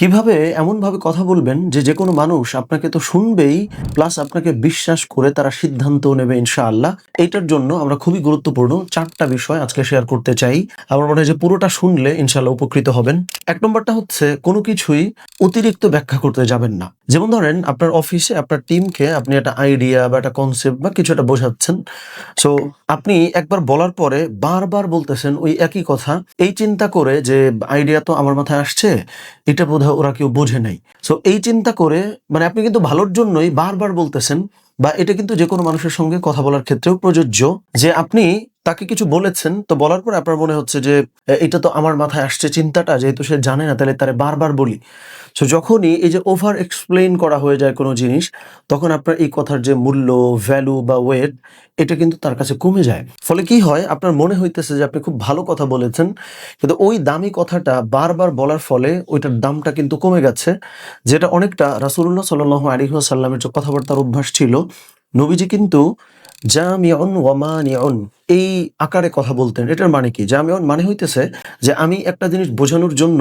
কীভাবে এমনভাবে কথা বলবেন যে যে কোনো মানুষ আপনাকে তো শুনবেই প্লাস আপনাকে বিশ্বাস করে তারা সিদ্ধান্ত নেবে ইনশাআল্লাহ। এইটার জন্য আমরা খুবই গুরুত্বপূর্ণ চারটা বিষয় আজকে শেয়ার করতে চাই। আমার মনে হয় যে পুরোটা শুনলে ইনশাআল্লাহ উপকৃত হবেন। এক নম্বরটা হচ্ছে, কোনো কিছুই অতিরিক্ত ব্যাখ্যা করতে যাবেন না। যেমন ধরেন, আপনার অফিসে আপনার টিমকে আপনি একটা আইডিয়া বা একটা কনসেপ্ট বা কিছু একটা বোঝাচ্ছেন। সো আপনি একবার বলার পরে বারবার বলতেছেন ওই একই কথা। এই চিন্তা করে যে আইডিয়া তো আমার মাথায় আসছে, এটা ওরা কেউ বোঝে নাই। সো এই চিন্তা করে মানে আপনি কিন্তু ভালোর জন্যই বারবার বলতেছেন, বা এটা কিন্তু যে কোনো মানুষের সঙ্গে কথা বলার ক্ষেত্রেও প্রযোজ্য যে আপনি তাকে কিছু বলেছেন, তো বলার পর আপনার মনে হচ্ছে যে এটা তো আমার মাথায় আসছে চিন্তাটা, যেহেতু সে জানে না, তাহলে তারে বারবার বলি। সো যখনই এই যে ওভার এক্সপ্লেন করা হয়ে যায় কোনো জিনিস, তখন আপনার এই কথার যে মূল্য ভ্যালু বা ওয়েট এটা কিন্তু তার কাছে কমে যায়। ফলে কি হয়, আপনার মনে হইতেছে যে আপনি খুব ভালো কথা বলেছেন, কিন্তু ওই দামি কথাটা বারবার বলার ফলে ওইটার দামটা কিন্তু কমে গেছে, যেটা অনেকটা রাসুল্লাহ সাল আলী সাল্লামের যে কথাবার্তার অভ্যাস ছিল, নবীজি কিন্তু জামিয়ন ওয়ামানিয়ন এই আকারে কথা বলতেন, এটার মানে কি? জামিয়ন মানে হইতেছে যে আমি একটা জিনিস বোঝানোর জন্য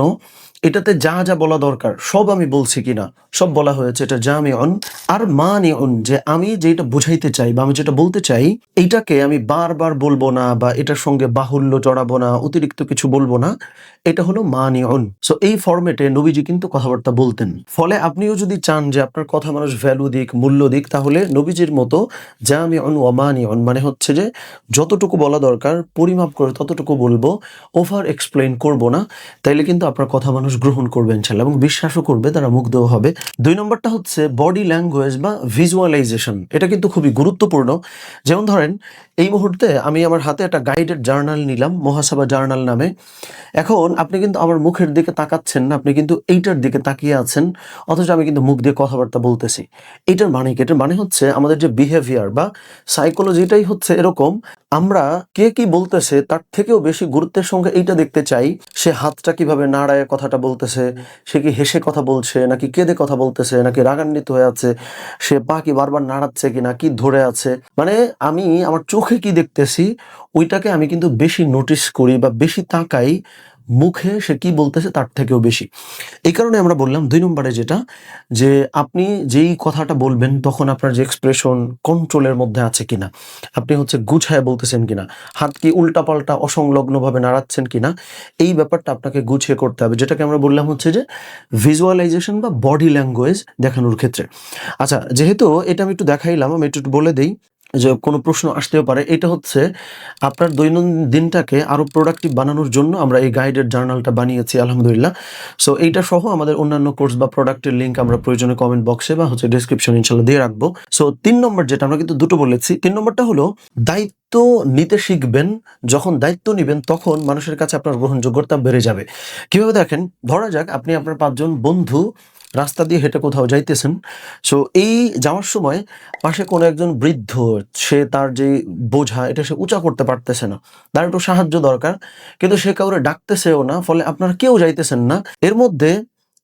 এটাতে যা যা বলা দরকার, সব আমি বলছি কিনা, সব বলা হয়েছে, এটা জামিয়ন আর মানিয়ন যে আমি যেটা বুঝাইতে চাই বা আমি যেটা বলতে চাই, এইটাকে আমি বারবার বলব না বা এটার সঙ্গে বাহুল্য চড়াবো না, অতিরিক্ত কিছু বলব না, এটা হলো মানিয়ন সো এই ফরম্যাটে নবীজি কিন্তু কথাবার্তা বলতেন। ফলে আপনিও যদি চান যে আপনার কথা মানুষ ভ্যালু দিক, মূল্য দিক, তাহলে নবীজির মতো জামিয়ন ওয়ামানিয়ন মানে হচ্ছে যে যতটুকু বলা দরকার, পরিমাপ করে ততটুকু বলব ওভার এক্সপ্লেন করব না, তাইলে কিন্তু আপনার কথা মানুষ গ্রহণ করবে ইনশাল্লাহ এবং বিশ্বাসও করবে, তারা মুগ্ধ হবে। দুই নম্বরটা হচ্ছে বডি ল্যাঙ্গুয়েজ বা ভিজুয়ালাইজেশন এটা কিন্তু খুবই গুরুত্বপূর্ণ। যেমন ধরেন এই মুহূর্তে আমি আমার হাতে একটা গাইডেড জার্নাল নিলাম, মহাসভা জার্নাল নামে। এখন আপনি কিন্তু আমার মুখের দিকে তাকাচ্ছেন না, আপনি কিন্তু এইটার দিকে তাকিয়ে আছেন, অথচ আমি কিন্তু মুখ দিয়ে কথাবার্তা বলতেছি। এটার মানে কি? এটার মানে হচ্ছে আমাদের যে বিহেভিয়ার বা সাইকোলজিটাই হচ্ছে এরকম, আমরা কে কি বলতেছে তার থেকেও বেশি গুরুত্বের সঙ্গে এইটা দেখতে চাই, সে হাতটা কীভাবে নাড়ায় কথাটা বলতেছে, সে কি হেসে কথা বলছে, নাকি কেঁদে কথা বলতেছে, নাকি রাগান্বিত হয়ে আছে, সে পা কি বারবার নাড়াচ্ছে কিনা, কি ধরে আছে? মানে আমি আমার চোখে কি দেখতেছি, ওইটাকে আমি কিন্তু বেশি নোটিস করি বা বেশি তাকাই মুখে সে কি বলতেছে তার থেকেও বেশি। এই কারণে আমরা বললাম দুই নম্বরে যেটা, যে আপনি যেই কথাটা বলবেন তখন আপনার যে এক্সপ্রেশন কন্ট্রোলের মধ্যে আছে কিনা, আপনি হচ্ছে গুছায় বলতেছেন কিনা, হাত কি উল্টাপাল্টা অসংলগ্নভাবে নাড়াচ্ছেন কিনা, এই ব্যাপারটা আপনাকে গুছিয়ে করতে হবে, যেটাকে আমরা বললাম হচ্ছে যে ভিজুয়ালাইজেশন বা বডি ল্যাঙ্গুয়েজ দেখানোর ক্ষেত্রে। আচ্ছা যেহেতু এটা আমি একটু দেখাইলাম, আমি একটু বলে দিই যে কোনো প্রশ্ন আসতেও পারে। এটা হচ্ছে আপনার দৈনন্দিন দিনটাকে আরও প্রোডাক্টিভ বানানোর জন্য আমরা এই গাইডের জার্নালটা বানিয়েছি, আলহামদুলিল্লাহ। সো এইটা সহ আমাদের অন্যান্য কোর্স বা প্রোডাক্টের লিঙ্ক আমরা প্রয়োজনে কমেন্ট বক্সে বা হচ্ছে ডিসক্রিপশন ইনশাল্লাহ দিয়ে রাখব। সো তিন নম্বর যেটা আমরা কিন্তু দুটো বলেছি, তিন নম্বরটা হলো দায়িত্ব নিতে শিখবেন, যখন দায়িত্ব নেবেন তখন মানুষের কাছে আপনার গ্রহণযোগ্যতা বেড়ে যাবে। কীভাবে দেখেন? ধরা যাক আপনি আপনার পাঁচজন বন্ধু রাস্তা দিয়ে হেঁটে কোথাও যাইতেছেন। সো এই যাওয়ার সময় পাশে কোনো একজন বৃদ্ধ, সে তার যে বোঝা, এটা সে উঁচা করতে পারতেছে না। তার একটু সাহায্য দরকার, কিন্তু সে কাউরে ডাকতেছেও না, ফলে আপনারা কেউ যাইতেছেন না। এর মধ্যে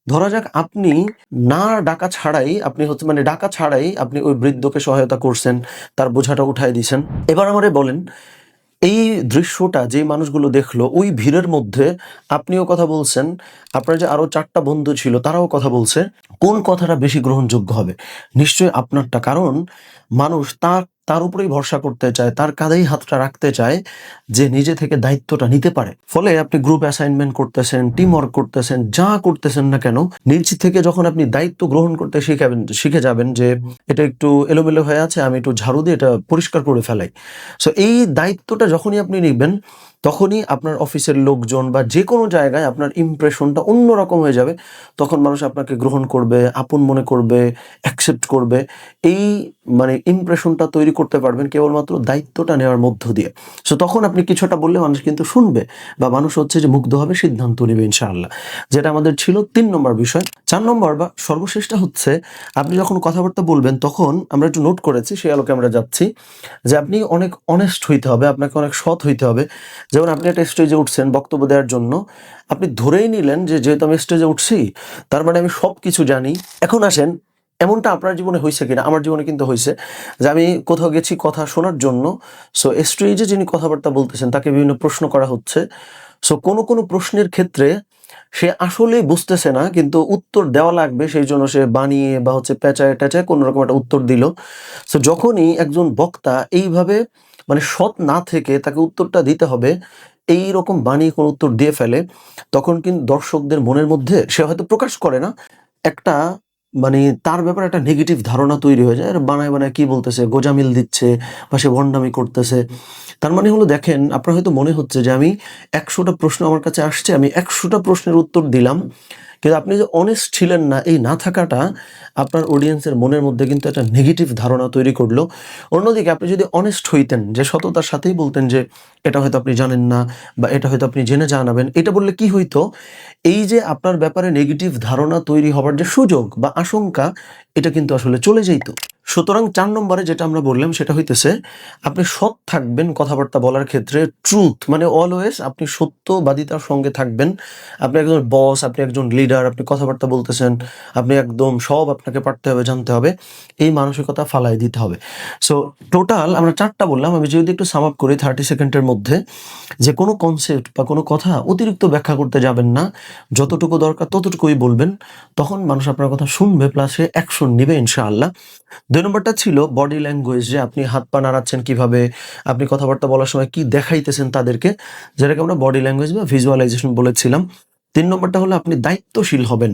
ধরা যাক আপনি না ডাকা ছাড়াই, আপনি হচ্ছে মানে ডাকা ছাড়াই আপনি ওই বৃদ্ধকে সহায়তা করছেন, তার বোঝাটা উঠাই দিয়েছেন এবার আমারে বলেন এই দৃশ্যটা যে মানুষগুলো দেখল, ওই ভিড়ের মধ্যে আপনিও কথা বলছেন, আপনার যে আরও চারটা বন্ধু ছিল তারাও কথা বলছে, কোন কথাটা বেশি গ্রহণযোগ্য হবে? নিশ্চয়ই আপনারটা, কারণ মানুষ তার তার উপরেই ভরসা করতে চায়, তার কাঁধেই হাতটা রাখতে চায় যে নিজে থেকে দায়িত্বটা নিতে পারে। ফলে আপনি গ্রুপ অ্যাসাইনমেন্ট করতেছেন টিম ওয়ার্ক করতেছেন, যা করতেছেন না কেন, নিজ থেকে যখন আপনি দায়িত্ব গ্রহণ করতে শিখাবেন শিখে যাবেন যে এটা একটু এলোমেলো হয়ে আছে, আমি একটু ঝাড়ু দিয়ে এটা পরিষ্কার করে ফেলাই। সো এই দায়িত্বটা যখনই আপনি নিবেন তখনই আপনার অফিসের লোকজন বা যে কোনো জায়গায় আপনার ইমপ্রেশনটা অন্যরকম হয়ে যাবে। তখন মানুষ আপনাকে গ্রহণ করবে, আপন মনে করবে অ্যাকসেপ্ট করবে। এই মানে ইমপ্রেশনটা তৈরি করতে পারবেন কেবলমাত্র দায়িত্বটা নেওয়ার মধ্য দিয়ে। সো তখন আপনি কিছুটা বললে মানুষ কিন্তু শুনবে বা মানুষ হচ্ছে যে মুগ্ধ হবে, সিদ্ধান্ত নেবে ইনশাআল্লাহ। যেটা আমাদের ছিল তিন নম্বর বিষয়। চার নম্বর বা সর্বশেষটা হচ্ছে, আপনি যখন কথাবার্তা বলবেন, তখন আমরা একটু নোট করেছি, সেই আলোকে আমরা যাচ্ছি যে আপনি অনেক অনেস্ট হইতে হবে, আপনাকে অনেক সৎ হইতে হবে। যেমন আপনি একটা স্টেজে উঠছেন বক্তব্য দেওয়ার জন্য, আপনি ধরেই নিলেন যে যেহেতু আমি স্টেজে উঠছি, তার মানে আমি সব কিছু জানি। এখন আসেন, এমনটা আপনার জীবনে হয়েছে কিনা? আমার জীবনে কিন্তু হয়েছে যে আমি কোথাও গেছি কথা শোনার জন্য সো স্টেজে যিনি কথাবার্তা বলতেছেন, তাকে বিভিন্ন প্রশ্ন করা হচ্ছে। সো কোনো কোনো প্রশ্নের ক্ষেত্রে সে আসলেই বুঝতেছে না, কিন্তু উত্তর দেওয়া লাগবে, সেই জন্য সে বানিয়ে বা হচ্ছে পেঁচায় টেচায় কোনো রকম একটা উত্তর দিল। সো যখনই একজন বক্তা এইভাবে মানে সৎ না থেকে তাকে উত্তরটা দিতে হবে এই রকম বানিয়ে কোনো উত্তর দিয়ে ফেলে, তখন কিন্তু দর্শকদের মনের মধ্যে সে হয়তো প্রকাশ করে না। একটা মানে তার ব্যাপারে একটা নেগেটিভ ধারণা তৈরি হয়ে যায়। বানায় বানায় কি বলতেছে, গোজামিল দিচ্ছে বা সে ভণ্ডামি করতেছে। তার মানে হলো দেখেন, আপনার হয়তো মনে হচ্ছে যে আমি একশোটা প্রশ্ন আমার কাছে আসছে, আমি একশোটা প্রশ্নের উত্তর দিলাম। কিন্তু আপনি যে অনেস্ট ছিলেন না, এই না থাকাটা আপনার অডিয়েন্সের মনের মধ্যে কিন্তু একটা নেগেটিভ ধারণা তৈরি করল। অন্যদিকে আপনি যদি অনেস্ট হইতেন, যে সততার সাথেই বলতেন যে, এটা হয়তো আপনি জানেন না বা এটা হয়তো আপনি জেনে জানাবেন, এটা বললে কি হইতো? এই যে আপনার ব্যাপারে নেগেটিভ ধারণা তৈরি হবার যে সুযোগ বা আশঙ্কা, এটা কিন্তু আসলে চলে যেত সুতরাং চার নম্বরে যেটা আমরা বললাম সেটা হইতেছে, আপনি সৎ থাকবেন কথাবার্তা বলার ক্ষেত্রে ট্রুথ মানে অলওয়েজ আপনি সত্যবাদিতার সঙ্গে থাকবেন। আপনি একজন বস আপনি একজন লিডার আপনি কথাবার্তা বলতেছেন, আপনি একদম সব আপনাকে পারতে হবে, জানতে হবে। এই মানসিকতা ফালাই দিতে হবে। সো টোটাল আমরা চারটা বললাম, আমি যদি একটু সাম আপ করি থার্টি সেকেন্ডের মধ্যে, যে কোনো কনসেপ্ট বা কোনো কথা অতিরিক্ত ব্যাখ্যা করতে যাবেন না, যতটুকু দরকার ততটুকুই বলবেন, তখন মানুষ আপনার কথা শুনবে প্লাস সে অ্যাকশন নেবে ইনশাআল্লাহ। দুই নম্বরটা ছিল বডি ল্যাঙ্গুয়েজ যে আপনি হাত পা নাড়াচ্ছেন কীভাবে, আপনি কথাবার্তা বলার সময় কি দেখাইতেছেন তাদেরকে, যেটাকে আমরা বডি ল্যাঙ্গুয়েজ বা ভিজুয়ালাইজেশন বলেছিলাম। তিন নম্বরটা হলো আপনি দায়িত্বশীল হবেন,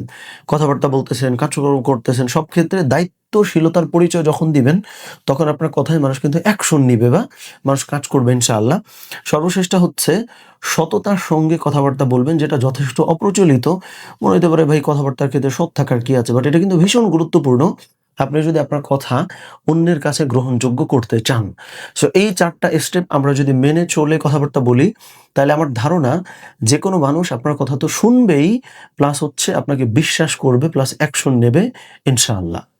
কথাবার্তা বলতেছেন, কার্যক্রম করতেছেন, সব ক্ষেত্রে দায়িত্বশীলতার পরিচয় যখন দিবেন, তখন আপনার কথায় মানুষ কিন্তু অ্যাকশন নিবে বা মানুষ কাজ করবে ইনশাআল্লাহ। সর্বশেষটা হচ্ছে সততার সঙ্গে কথাবার্তা বলবেন, যেটা যথেষ্ট অপ্রচলিত। মনে হতে পারে ভাই কথাবার্তার ক্ষেত্রে সৎ থাকার কি আছে বাট এটা কিন্তু ভীষণ গুরুত্বপূর্ণ। আপনি যদি আপনার কথা অন্যের কাছে গ্রহণযোগ্য করতে চান। সো এই চারটা স্টেপ আমরা যদি মেনে চলে কথাবার্তা বলি, তাহলে আমার ধারণা যে কোনো মানুষ আপনার কথা তো শুনবেই প্লাস হচ্ছে আপনাকে বিশ্বাস করবে প্লাস অ্যাকশন নেবে, ইনশাআল্লাহ।